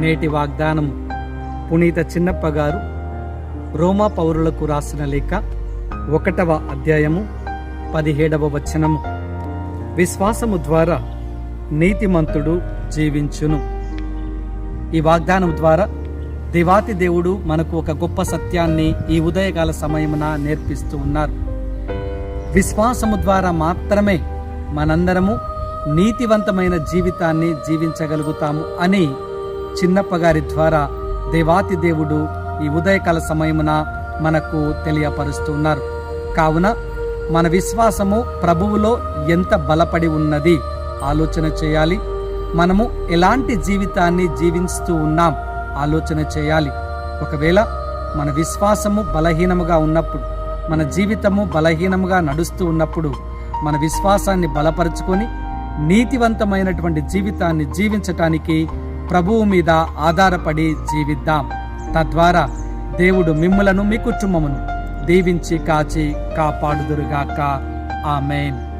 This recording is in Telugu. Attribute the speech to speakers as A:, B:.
A: నేటి వాగ్దానం పునీత చిన్నప్ప గారు రోమా పౌరులకు రాసిన లేఖ ఒకటవ అధ్యాయము పదిహేడవ వచనము. విశ్వాసము ద్వారా నీతిమంతుడు జీవించును. ఈ వాగ్దానం ద్వారా దివాతి దేవుడు మనకు ఒక గొప్ప సత్యాన్ని ఈ ఉదయకాల సమయమున నేర్పిస్తూ ఉన్నారు. విశ్వాసము ద్వారా మాత్రమే మనందరము నీతివంతమైన జీవితాన్ని జీవించగలుగుతాము అని చిన్నప్ప గారి ద్వారా దేవాతి దేవుడు ఈ ఉదయకాల సమయమున మనకు తెలియపరుస్తున్నారు. కావున మన విశ్వాసము ప్రభువులో ఎంత బలపడి ఉన్నది ఆలోచన చేయాలి. మనము ఎలాంటి జీవితాన్ని జీవిస్తూ ఉన్నాం ఆలోచన చేయాలి. ఒకవేళ మన విశ్వాసము బలహీనముగా ఉన్నప్పుడు మన జీవితము బలహీనముగా నడుస్తూ ఉన్నప్పుడు మన విశ్వాసాన్ని బలపరుచుకొని నీతివంతమైనటువంటి జీవితాన్ని జీవించటానికి ప్రభువు మీద ఆధారపడి జీవిద్దాం. తద్వారా దేవుడు మిమ్ములను మీ కుటుంబమును దీవించి కాచి కాపాడుదురుగాక. ఆమెన్.